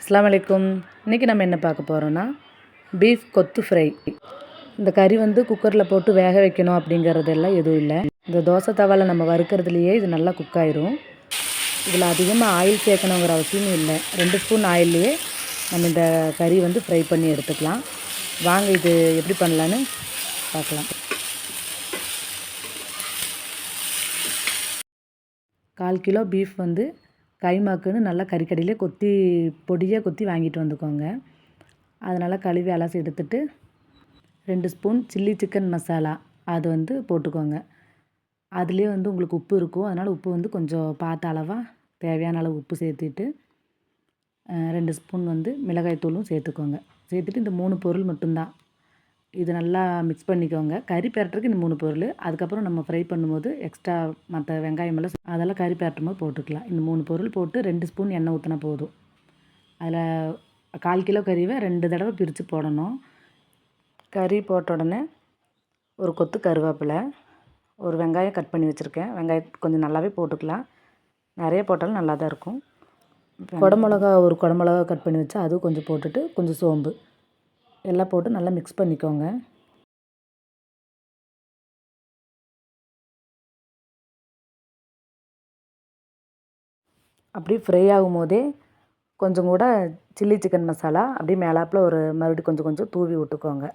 அஸ்லாம் வலைக்கும் இன்றைக்கி நம்ம என்ன பார்க்க போகிறோன்னா பீஃப் கொத்து ஃப்ரை இந்த கறி வந்து குக்கரில் போட்டு வேக வைக்கணும் அப்படிங்கிறதெல்லாம் எதுவும் இல்லை. இந்த தோசை தவாவில் நம்ம வறுக்கிறதுலையே இது நல்லா குக் ஆயிரும். இதில் அதிகமாக ஆயில் சேர்க்கணுங்கிற அவசியமும் இல்லை. ரெண்டு ஸ்பூன் ஆயில்லையே நம்ம இந்த கறி வந்து ஃப்ரை பண்ணி எடுத்துக்கலாம். வாங்க இது எப்படி பண்ணலான்னு பார்க்கலாம். கால் கிலோ பீஃப் வந்து கைமாக்குன்னு நல்லா கறிக்கடையிலே கொத்தி பொடியாக கொத்தி வாங்கிட்டு வந்துக்கோங்க. அதனால் கழுவி அலசி எடுத்துட்டு ரெண்டு ஸ்பூன் சில்லி சிக்கன் மசாலா அது வந்து போட்டுக்கோங்க. அதுலேயே வந்து உங்களுக்கு உப்பு இருக்கும். அதனால் உப்பு வந்து கொஞ்சம் பார்த்த அளவாக தேவையான அளவு உப்பு சேர்த்துட்டு ரெண்டு ஸ்பூன் வந்து மிளகாய் தூளும் சேர்த்துக்கோங்க. சேர்த்துட்டு இந்த மூணு பொருள் மட்டும்தான். இது நல்லா மிக்ஸ் பண்ணிக்கோங்க. கறி பெரட்டுறதுக்கு இந்த மூணு பொருள். அதுக்கப்புறம் நம்ம ஃப்ரை பண்ணும்போது எக்ஸ்ட்ரா மற்ற வெங்காயம் எல்லாம் அதெல்லாம் கறி பெரட்டும் போது போட்டுக்கலாம். இந்த மூணு பொருள் போட்டு ரெண்டு ஸ்பூன் எண்ணெய் ஊற்றினா போதும். அதில் கால் கிலோ கறிவை ரெண்டு தடவை பிரித்து போடணும். கறி போட்ட உடனே ஒரு கொத்து கருவேப்பிலை ஒரு வெங்காயம் கட் பண்ணி வச்சுருக்கேன். வெங்காயம் கொஞ்சம் நல்லாவே போட்டுக்கலாம். நிறைய போட்டாலும் நல்லா தான் இருக்கும். குடமிளகா ஒரு குடமிளகா கட் பண்ணி வச்சா அதுவும் கொஞ்சம் போட்டுட்டு கொஞ்சம் சோம்பு. எல்லாம் போட்டு நல்லா மிக்ஸ் பண்ணிக்கோங்க. அப்படியே ஃப்ரை ஆகும் போதே கொஞ்சம் கூட சில்லி சிக்கன் மசாலா அப்படியே மேலாப்பில் ஒரு மறுபடியும் கொஞ்சம் கொஞ்சம் தூவி விட்டுக்கோங்க.